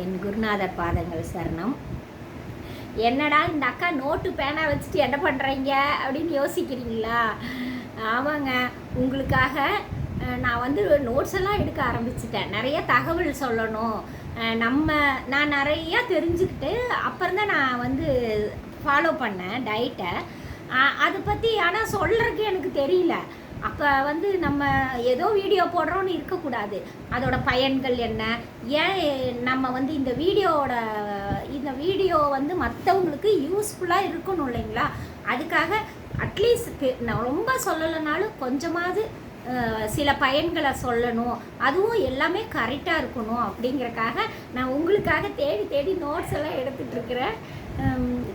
என் குருநாதர் பாதங்கள் சரணம். என்னடா இந்த அக்கா நோட்டு பேனா வச்சுட்டு என்ன பண்ணுறீங்க அப்படின்னு யோசிக்கிறீங்களா? ஆமாங்க. உங்களுக்காக நான் வந்து நோட்ஸ் எல்லாம் எடுக்க ஆரம்பிச்சிட்டேன். நிறைய தகவல் சொல்லணும். நம்ம நான் நிறையா தெரிஞ்சுக்கிட்டு அப்புறம் தான் நான் வந்து ஃபாலோ பண்ணேன் டயட்டை அதை பற்றி ஆனால் சொல்கிறதுக்கு எனக்கு தெரியல. அப்போ வந்து நம்ம ஏதோ வீடியோ போடுறோன்னு இருக்கக்கூடாது. அதோட பயன்கள் என்ன? ஏன் நம்ம வந்து இந்த வீடியோவோட இந்த வீடியோ வந்து மற்றவங்களுக்கு யூஸ்ஃபுல்லாக இருக்கணும் இல்லைங்களா? அதுக்காக அட்லீஸ்ட் நான் ரொம்ப சொல்லலைனாலும் கொஞ்சமாவது சில பயன்களை சொல்லணும். அதுவும் எல்லாமே கரெக்டாக இருக்கணும் அப்படிங்கிறக்காக நான் உங்களுக்காக தேடி தேடி நோட்ஸ் எல்லாம் எடுத்துகிட்டு இருக்கிறேன்.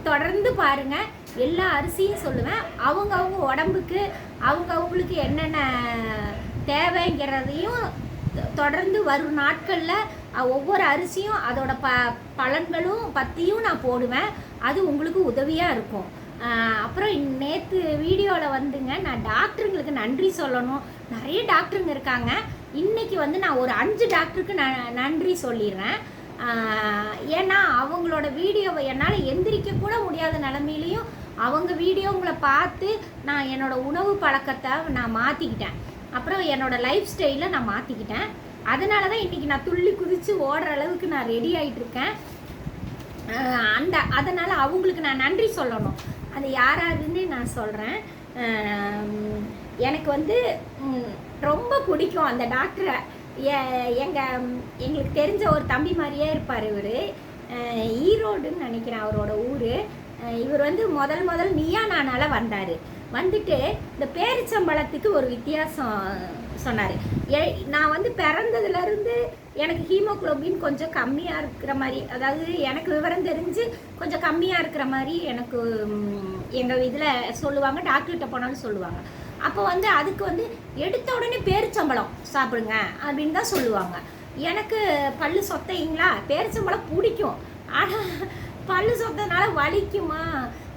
தொடர்ந்து பாருங்கள் எல்லா அரிசியும் சொல்லுவேன். அவங்க அவங்க உடம்புக்கு அவங்க அவங்களுக்கு என்னென்ன தேவைங்கிறதையும் தொடர்ந்து வரும் நாட்களில் ஒவ்வொரு அரிசியும் அதோட ப பலன்களும் பற்றியும் நான் போடுவேன். அது உங்களுக்கு உதவியாக இருக்கும். அப்புறம் நேற்று வீடியோவில் வந்துங்க நான் டாக்டருங்களுக்கு நன்றி சொல்லணும். நிறைய டாக்டருங்க இருக்காங்க. இன்றைக்கி வந்து நான் ஒரு அஞ்சு டாக்டருக்கு ந நன்றி சொல்லிடுறேன். ஏன்னா அவங்களோட வீடியோவை என்னால் எந்திரிக்க கூட முடியாத நிலமையிலையும் அவங்க வீடியோங்களை பார்த்து நான் என்னோட உணவு பழக்கத்தை நான் மாற்றிக்கிட்டேன் அப்புறம் என்னோடய லைஃப் ஸ்டைலை நான் மாற்றிக்கிட்டேன் அதனால தான் இன்றைக்கி நான் துள்ளி குதித்து ஓடுற அளவுக்கு நான் ரெடி ஆகிட்டுருக்கேன் அந்த அதனால் அவங்களுக்கு நான் நன்றி சொல்லணும். அது யாராருன்னு நான் சொல்கிறேன் எனக்கு வந்து ரொம்ப பிடிக்கும் அந்த டாக்டரை எங்கள் எங்களுக்கு தெரிஞ்ச ஒரு தம்பி மாதிரியே இருப்பார் இவர். ஈரோடுன்னு நினைக்கிறேன் அவரோட ஊர். இவர் வந்து முதல் முதல் நீயா நானால வந்தார். வந்துட்டு இந்த பேரிச்சம்பழத்துக்கு ஒரு வித்தியாசம் சொன்னார். நான் வந்து பிறந்ததுலேருந்து எனக்கு ஹீமோகுளோபின் கொஞ்சம் கம்மியாக இருக்கிற மாதிரி அதாவது எனக்கு விவரம் தெரிஞ்சு கொஞ்சம் கம்மியாக இருக்கிற மாதிரி எனக்கு எங்கள் இதில் சொல்லுவாங்க டாக்டர்கிட்ட போனாலும் சொல்லுவாங்க. அப்போ வந்து அதுக்கு வந்து எடுத்த உடனே பேரிச்சம்பழம் சாப்பிடுங்க அப்படின்னு தான் சொல்லுவாங்க. எனக்கு பல்லு சொத்தைங்களா? பேரிச்சம்பழம் பிடிக்கும். ஆனால் பல்லு சொத்ததுனால வலிக்குமா?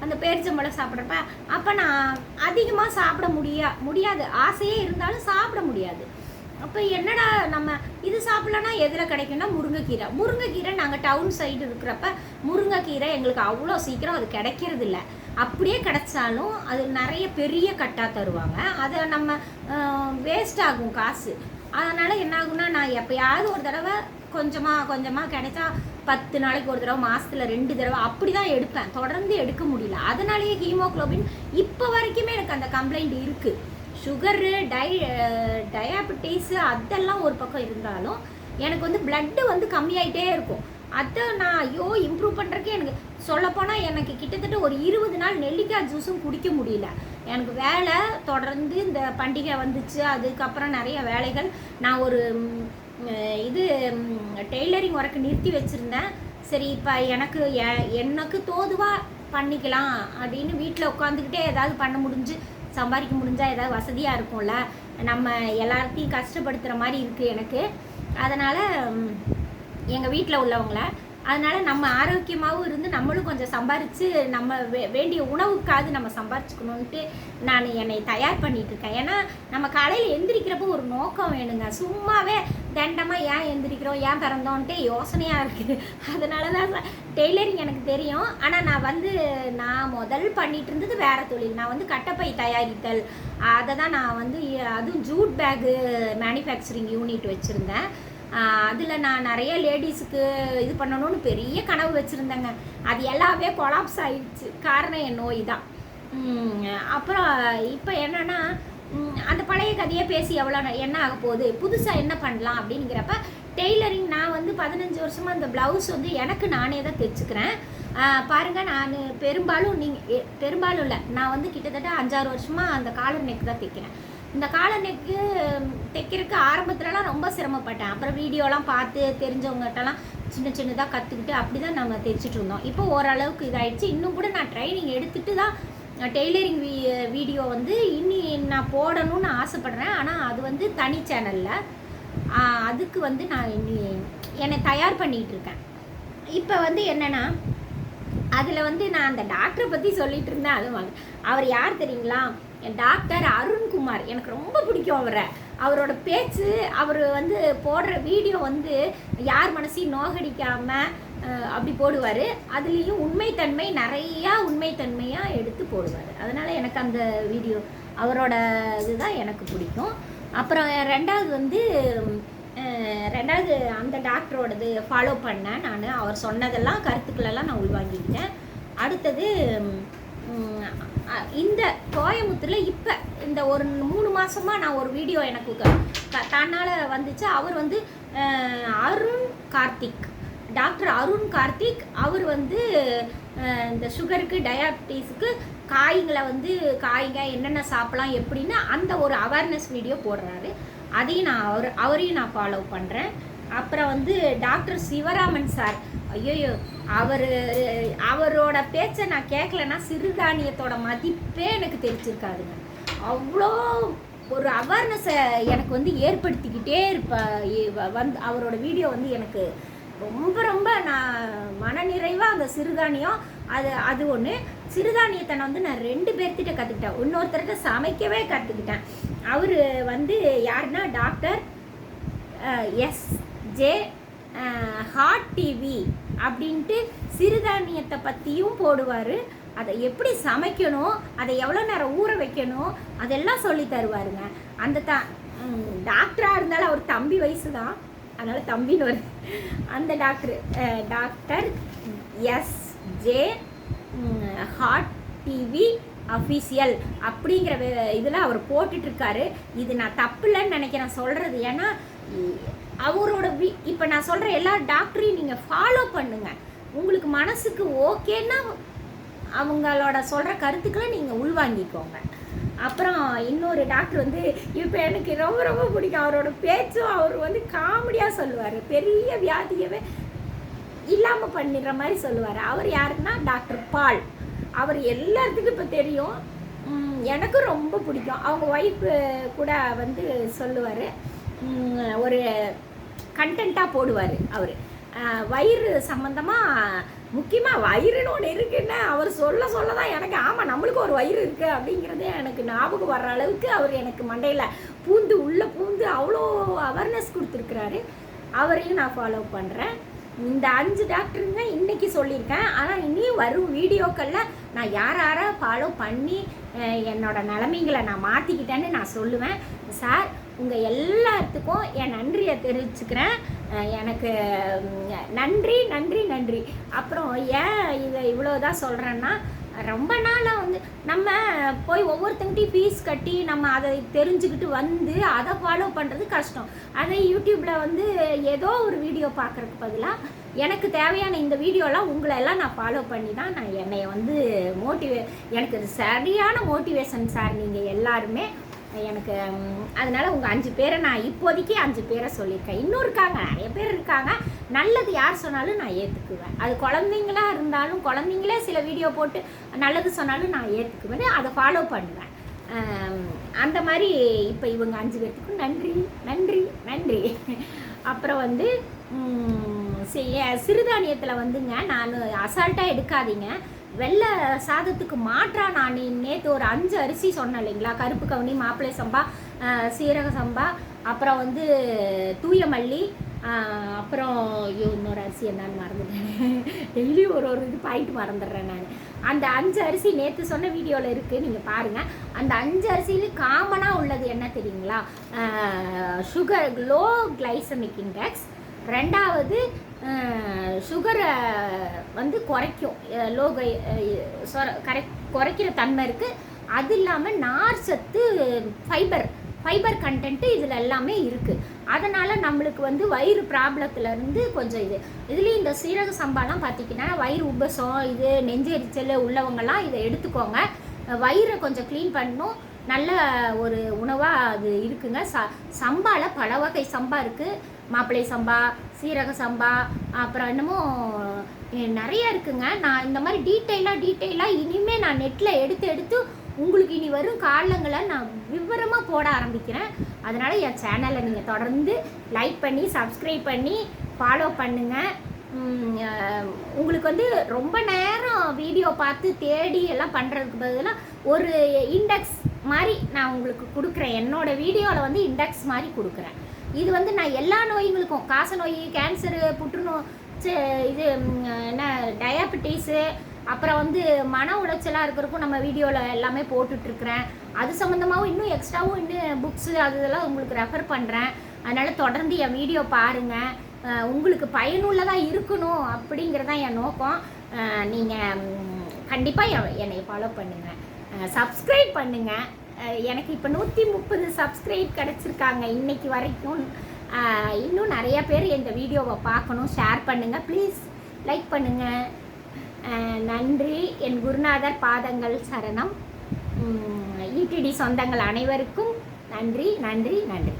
அந்த பேரிச்சம்பழம் சாப்பிட்றப்ப அப்போ நான் அதிகமாக சாப்பிட முடியா முடியாது. ஆசையே இருந்தாலும் சாப்பிட முடியாது. அப்போ என்னடா நம்ம இது சாப்பிட்லன்னா எதில் கிடைக்கும்னா முருங்கைக்கீரை. முருங்கைக்கீரை நாங்கள் டவுன் சைடு இருக்கிறப்ப முருங்கைக்கீரை எங்களுக்கு அவ்வளோ சீக்கிரம் அது கிடைக்கிறது இல்லை அப்படியே கிடைச்சாலும் அது நிறைய பெரிய கட்டாக தருவாங்க. அதை நம்ம வேஸ்ட் ஆகும் காசு. அதனால் என்ன ஆகும்னா நான் எப்போயாவது ஒரு தடவை கொஞ்சமாக கொஞ்சமாக கிடைச்சா பத்து நாளைக்கு ஒரு தடவை மாதத்தில் ரெண்டு தடவை அப்படி தான் எடுப்பேன். தொடர்ந்து எடுக்க முடியல. அதனாலேயே ஹீமோக்ளோபின் இப்போ வரைக்குமே எனக்கு அந்த கம்ப்ளைண்ட் இருக்குது சுகரு டை டயாபெட்டிஸு அதெல்லாம் ஒரு பக்கம் இருந்தாலும் எனக்கு வந்து பிளட்டு வந்து கம்மியாயிட்டே இருக்கும். அதை நான் ஐயோ இம்ப்ரூவ் பண்ணுறக்கே எனக்கு சொல்லப்போனால் எனக்கு கிட்டத்தட்ட ஒரு இருபது நாள் நெல்லிக்காய் ஜூஸும் குடிக்க முடியல. எனக்கு வேலை தொடர்ந்து இந்த பண்டிகை வந்துச்சு. அதுக்கப்புறம் நிறைய வேலைகள். நான் ஒரு இது டெய்லரிங் ஒர்க்கு நிறுத்தி வச்சுருந்தேன். சரி இப்போ எனக்கு எ- எனக்கு தோதுவாக பண்ணிக்கலாம் அப்படின்னு வீட்டில் உட்காந்துக்கிட்டே ஏதாவது பண்ண முடிஞ்சு சம்பாதிக்க முடிஞ்சால் ஏதாவது வசதியாக இருக்கும்ல. நம்ம எல்லாத்தையும் கஷ்டப்படுத்துகிற மாதிரி இருக்குது எனக்கு. அதனால் எங்கள் வீட்டில் உள்ளவங்கள அதனால் நம்ம ஆரோக்கியமாகவும் இருந்து நம்மளும் கொஞ்சம் சம்பாரித்து நம்ம வே வேண்டிய உணவுக்காவது நம்ம சம்பாரிச்சுக்கணுன்ட்டு நான் என்னை தயார் பண்ணிட்டு இருக்கேன். ஏன்னா நம்ம காலையில் எந்திரிக்கிறப்போ ஒரு நோக்கம் வேணுங்க. சும்மாவே தண்டமாக ஏன் எந்திரிக்கிறோம்? ஏன் பிறந்தோன்ட்டு யோசனையாக இருக்குது அதனால தான் டெய்லரிங் எனக்கு தெரியும். ஆனால் நான் வந்து நான் முதல் பண்ணிட்டு இருந்தது வேறு தொழில். நான் வந்து கட்டப்பை தயாரித்தல். அதை தான் நான் வந்து அதுவும் ஜூட் பேகு மேனுஃபேக்சரிங் யூனிட் வச்சுருந்தேன். அதில் நான் நிறைய லேடிஸுக்கு இது பண்ணணும்னு பெரிய கனவு வச்சுருந்தேங்க. அது எல்லாமே கொலாப்ஸ் ஆயிடுச்சு. காரணம் என் நோய் தான். அப்புறம் இப்போ என்னென்னா அந்த பழைய கதையை பேசி எவ்வளோ என்ன ஆக போகுது? புதுசாக என்ன பண்ணலாம் அப்படிங்கிறப்ப டெய்லரிங் நான் வந்து பதினஞ்சு வருஷமாக அந்த ப்ளவுஸ் வந்து எனக்கு நானே தான் தைச்சுக்கிறேன். பாருங்கள் பாருங்க நான் பெரும்பாலும் நீங்கள் பெரும்பாலும் இல்லை. நான் வந்து கிட்டத்தட்ட அஞ்சாறு வருஷமாக அந்த காலர் நெக் தான் தைக்கிறேன். இந்த காலர் தைக்கிறதுக்கு ஆரம்பத்துலலாம் ரொம்ப சிரமப்பட்டேன். அப்புறம் வீடியோலாம் பார்த்து தெரிஞ்சவங்ககிட்டலாம் சின்ன சின்னதாக கற்றுக்கிட்டு அப்படி தான் நம்ம தைச்சிட்டு இருந்தோம். இப்போ ஓரளவுக்கு இதாயிடுச்சு. இன்னும் கூட நான் ட்ரைனிங் எடுத்துட்டு தான் டெய்லரிங் வீ வீடியோ வந்து இன்னி நான் போடணும்னு ஆசைப்பட்றேன். ஆனால் அது வந்து தனி சேனலில் அதுக்கு வந்து நான் இன்னி என்னை தயார் பண்ணிகிட்டு இருக்கேன். இப்போ வந்து என்னென்னா அதில் வந்து நான் அந்த டாக்டரை பற்றி சொல்லிகிட்டு இருந்தேன். அது அவர் யார் தெரியுங்களா? என் டாக்டர் அருண்குமார் எனக்கு ரொம்ப பிடிக்கும் அவரை. அவரோட பேச்சு அவர் வந்து போடுற வீடியோ வந்து யார் மனசையும் நோகடிக்காமல் அப்படி போடுவார். அதுலேயும் உண்மைத்தன்மை நிறையா உண்மைத்தன்மையாக எடுத்து போடுவார். அதனால் எனக்கு அந்த வீடியோ அவரோட இதுதான் எனக்கு பிடிக்கும். அப்புறம் ரெண்டாவது வந்து ரெண்டாவது அந்த டாக்டரோடது ஃபாலோ பண்ணேன் நான். அவர் சொன்னதெல்லாம் கருத்துக்களெல்லாம் நான் உள்வாங்கிக்கிட்டேன். அடுத்தது இந்த கோயமுத்தூரில் இப்போ இந்த ஒரு மூணு மாதமாக நான் ஒரு வீடியோ எனக்கு க- தன்னால் வந்துச்சு. அவர் வந்து அருண் கார்த்திக். டாக்டர் அருண் கார்த்திக் அவர் வந்து இந்த சுகருக்கு டயாபிட்டிஸுக்கு காய்களை வந்து காய்ங்க என்னென்ன சாப்பிடலாம் எப்படின்னு அந்த ஒரு அவேர்னஸ் வீடியோ போடுறாரு. அதையும் நான் அவர் அவரையும் நான் ஃபாலோ பண்ணுறேன் அப்புறம் வந்து டாக்டர் சிவராமன் சார். ஐயோயோ அவர் அவரோட பேச்சை நான் கேட்கலன்னா சிறுதானியத்தோட மதிப்பே எனக்கு தெரிஞ்சிருக்காதுங்க. அவ்வளோ ஒரு அவேர்னஸை எனக்கு வந்து ஏற்படுத்திக்கிட்டே இருப்ப வந்து அவரோட வீடியோ வந்து எனக்கு ரொம்ப ரொம்ப நான் மனநிறைவாக அந்த சிறுதானியம் அது அது ஒன்று சிறுதானியத்தை நான் வந்து நான் ரெண்டு பேர்த்திட்ட கற்றுக்கிட்டேன் இன்னொருத்தர்கிட்ட சமைக்கவே கற்றுக்கிட்டேன் அவர் வந்து யாருன்னா doctor S J hot TV அப்படின்ட்டு சிறுதானியத்தை பற்றியும் போடுவார். அதை எப்படி சமைக்கணும் அதை எவ்வளோ நேரம் ஊற வைக்கணும் அதெல்லாம் சொல்லி தருவாருங்க. அந்த த டாக்டராக இருந்தாலும் அவர் தம்பி வயசு தான் அதனால் தம்பின்னு வருது அந்த doctor doctor S J hot TV official அப்படிங்கிற இதில் அவர் போட்டுட்ருக்காரு இது நான் தப்பு இல்லைன்னு நினைக்கிறேன் சொல்கிறது ஏன்னா அவரோட வி இப்போ நான் சொல்கிற எல்லா டாக்டரையும் நீங்கள் ஃபாலோ பண்ணுங்கள் உங்களுக்கு மனசுக்கு ஓகேன்னா அவங்களோட சொல்கிற கருத்துக்களை நீங்கள் உள்வாங்கிக்கோங்க. அப்புறம் இன்னொரு டாக்டர் வந்து இப்போ எனக்கு ரொம்ப ரொம்ப பிடிக்கும். அவரோட பேச்சும் அவர் வந்து காமெடியாக சொல்லுவார். பெரிய வியாதியவே இல்லாமல் பண்ணிடுற மாதிரி சொல்லுவார். அவர் யாருன்னா டாக்டர் பால். அவர் எல்லாத்துக்கும் இப்போ தெரியும். எனக்கும் ரொம்ப பிடிக்கும். அவங்க ஒய்ஃபு கூட வந்து சொல்லுவார். ஒரு கண்டென்ட்டாக போடுவார் அவர். வயிறு சம்மந்தமாக முக்கியமாக வயிறுன்னு ஒன்று இருக்குன்னு அவர் சொல்ல சொல்ல தான் எனக்கு ஆமாம் நம்மளுக்கு ஒரு வயிறு இருக்குது அப்படிங்கிறதே எனக்கு ஞாபகம் வர்ற அளவுக்கு அவர் எனக்கு மண்டையில் பூந்து உள்ளே பூந்து அவ்வளோ அவேர்னஸ் கொடுத்துருக்குறாரு. அவரையும் நான் ஃபாலோ பண்ணுறேன் இந்த அஞ்சு டாக்டருங்க இன்றைக்கி சொல்லியிருக்கேன். ஆனால் இனியும் வரும் வீடியோக்களில் நான் யார் யாரை ஃபாலோ பண்ணி என்னோடய என்னோட நிலைமைங்களை நான் மாற்றிக்கிட்டேன்னு நான் சொல்லுவேன். சார் உங்கள் எல்லாத்துக்கும் என் நன்றியை தெரிவிச்சுக்கிறேன். எனக்கு நன்றி நன்றி நன்றி. அப்புறம் ஏன் இதை இவ்வளோதான் சொல்கிறேன்னா ரொம்ப நாளாக வந்து நம்ம போய் ஒவ்வொருத்தங்கிட்டையும் ஃபீஸ் கட்டி நம்ம அதை தெரிஞ்சுக்கிட்டு வந்து அதை ஃபாலோ பண்ணுறது கஷ்டம். அதை யூடியூப்பில் வந்து ஏதோ ஒரு வீடியோ பார்க்குறதுக்கு பதிலாக எனக்கு தேவையான இந்த வீடியோலாம் உங்களை எல்லாம் நான் ஃபாலோ பண்ணி தான் நான் என்னை வந்து மோட்டிவே எனக்கு சரியான மோட்டிவேஷன் சார் நீங்கள் எல்லாருமே எனக்கு அதனால் உங்கள் அஞ்சு பேரை நான் இப்போதைக்கு அஞ்சு பேரை சொல்லியிருக்கேன். இன்னும் இருக்காங்க நிறைய பேர் இருக்காங்க. நல்லது யார் சொன்னாலும் நான் ஏற்றுக்குவேன் அது குழந்தைங்களா இருந்தாலும் குழந்தைங்களே சில வீடியோ போட்டு நல்லது சொன்னாலும் நான் ஏற்றுக்குவேன் அதை ஃபாலோ பண்ணுவேன். அந்த மாதிரி இப்போ இவங்க அஞ்சு பேர்த்துக்கும் நன்றி நன்றி நன்றி. அப்புறம் வந்து சிறுதானியத்தில் வந்துங்க நான் அசால்ட்டாக எடுக்காதீங்க. வெள்ளை சாதத்துக்கு மாற்றா நான். நேற்று ஒரு அஞ்சு அரிசி சொன்னேன் இல்லைங்களா? கருப்பு கவுனி மாப்பிள்ளை சம்பா சீரக சம்பா அப்புறம் வந்து தூய மல்லி அப்புறம் ஐயோ இன்னொரு அரிசி என்னன்னு மறந்துட்டேன். டெய்லி ஒரு ஒரு இது பாயிண்ட் மறந்துடுறேன் நான். அந்த அஞ்சு அரிசி நேற்று சொன்ன வீடியோவில் இருக்குது நீங்கள் பாருங்கள் அந்த அஞ்சு அரிசியில் காமனாக உள்ளது என்ன தெரியுங்களா? சுகர் லோ கிளைசமிக் இண்டெக்ஸ் ரெண்டாவது சுகரை வந்து குறைக்கும். லோக சொர கரை குறைக்கிற தன்மை இருக்குது அது இல்லாமல் நார் சத்து ஃபைபர் ஃபைபர் கண்டென்ட்டு இதில் எல்லாமே இருக்குது அதனால் நம்மளுக்கு வந்து வயிறு ப்ராப்ளத்துலேருந்து கொஞ்சம் இது. இதுலேயும் இந்த சீரக சம்பாலாம் பார்த்திங்கன்னா வயிறு உபசம் இது நெஞ்செரிச்சல் உள்ளவங்கலாம் இதை எடுத்துக்கோங்க. வயிறை கொஞ்சம் க்ளீன் பண்ணும் நல்ல ஒரு உணவாக அது இருக்குங்க. ச சம்பாவில் பல வகை சம்பா இருக்குது மாப்பிள்ளை சம்பா சீரக சம்பா அப்புறம் என்னமோ நிறைய இருக்குங்க. நான் இந்த மாதிரி டீட்டெயிலாக டீட்டெயிலாக இனிமேல் நான் நெட்டில் எடுத்து எடுத்து உங்களுக்கு இனி வரும் காலங்களை நான் விவரமாக போட ஆரம்பிக்கிறேன். அதனால் என் சேனலை நீங்கள் தொடர்ந்து லைக் பண்ணி சப்ஸ்கிரைப் பண்ணி ஃபாலோ பண்ணுங்கள் உங்களுக்கு வந்து ரொம்ப நேரம் வீடியோ பார்த்து தேடி எல்லாம் பண்ணுறதுக்கு பதிலாக ஒரு இண்டெக்ஸ் மாதிரி நான் உங்களுக்கு கொடுக்குறேன். என்னோடய வீடியோவில் வந்து இண்டெக்ஸ் மாதிரி கொடுக்குறேன். இது வந்து நான் எல்லா நோய்களுக்கும் காச நோய் கேன்சரு புற்றுநோய் இது என்ன டயாபெட்டிஸு அப்புறம் வந்து மன உளைச்சலாக இருக்கிறக்கும் நம்ம வீடியோவில் எல்லாமே போட்டுட்ருக்குறேன். அது சம்மந்தமாகவும் இன்னும் எக்ஸ்ட்ராவும் இன்னும் புக்ஸு அது இதெல்லாம் உங்களுக்கு ரெஃபர் பண்ணுறேன் அதனால் தொடர்ந்து என் வீடியோ பாருங்கள் உங்களுக்கு பயனுள்ளதாக இருக்கணும் அப்படிங்கிறதான் என் நோக்கம். நீங்கள் கண்டிப்பாக என்னை ஃபாலோ பண்ணுங்கள் சப்ஸ்கிரைப் பண்ணுங்கள் எனக்கு இப்போ நூற்றி முப்பது சப்ஸ்கிரைப் கிடச்சிருக்காங்க இன்னைக்கு வரைக்கும். இன்னும் நிறைய பேர் இந்த வீடியோவை பார்க்கணும். ஷேர் பண்ணுங்கள் ப்ளீஸ் லைக் பண்ணுங்கள் நன்றி. என் குருநாதர் பாதங்கள் சரணம். ஈடிடி சொந்தங்கள் அனைவருக்கும் நன்றி நன்றி நன்றி.